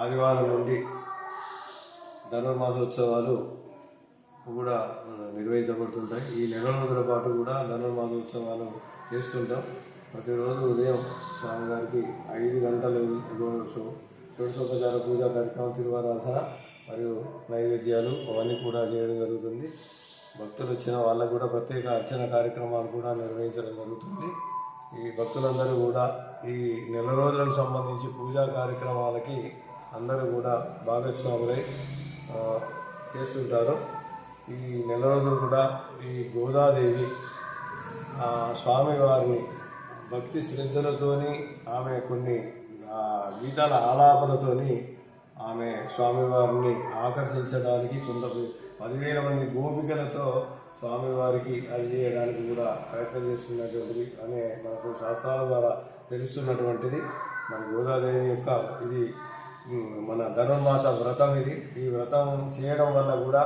ఆదివారం నుండి ధనుర్మాసోత్సవాలు కూడా నిర్వహించబడుతుంటాయి. ఈ నెల రోజుల పాటు కూడా ధనుర్మాసోత్సవాలు చేస్తుంటాం. ప్రతిరోజు ఉదయం స్వామివారికి ఐదు గంటలు షోడశోపచార పూజా కార్యక్రమం తిరువారాధన మరియు నైవేద్యాలు అవన్నీ కూడా చేయడం జరుగుతుంది. భక్తులు వచ్చిన వాళ్ళకు కూడా ప్రత్యేక అర్చన కార్యక్రమాలు కూడా నిర్వహించడం జరుగుతుంది. ఈ భక్తులందరూ కూడా ఈ నెల రోజులకు సంబంధించి పూజా కార్యక్రమాలకి అందరూ కూడా భాగస్వాములై చేస్తుంటారు. ఈ నెల రోజులు కూడా ఈ గోదాదేవి స్వామివారిని భక్తి శ్రద్ధలతోని ఆమె కొన్ని గీతాల ఆలాపనతోని ఆమె స్వామివారిని ఆకర్షించడానికి కొంత పదివేల మంది గోపికలతో స్వామివారికి అది చేయడానికి కూడా ప్రయత్నం చేస్తున్నటువంటిది అనే మనకు శాస్త్రాల ద్వారా తెలుస్తున్నటువంటిది. మన గోదాదేవి యొక్క ఇది మన ధనుర్మాస వ్రతం ఇది. ఈ వ్రతం చేయడం వల్ల కూడా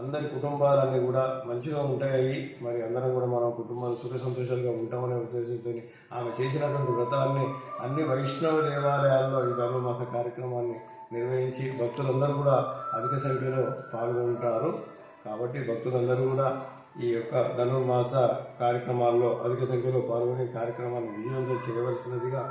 అందరి కుటుంబాలన్నీ కూడా మంచిగా ఉంటాయి. మరి అందరం కూడా మన కుటుంబాలు సుఖ సంతోషాలుగా ఉంటామనే ఉద్దేశంతో ఆమె చేసినటువంటి వ్రతాన్ని అన్ని వైష్ణవ దేవాలయాల్లో ఈ ధనుర్మాస కార్యక్రమాన్ని నిర్వహించి భక్తులందరూ కూడా అధిక సంఖ్యలో పాల్గొంటారు. కాబట్టి భక్తులందరూ కూడా ఈ యొక్క ధనుర్మాస కార్యక్రమాల్లో అధిక సంఖ్యలో పాల్గొని కార్యక్రమాన్ని విజయవంతం చేయవలసినదిగా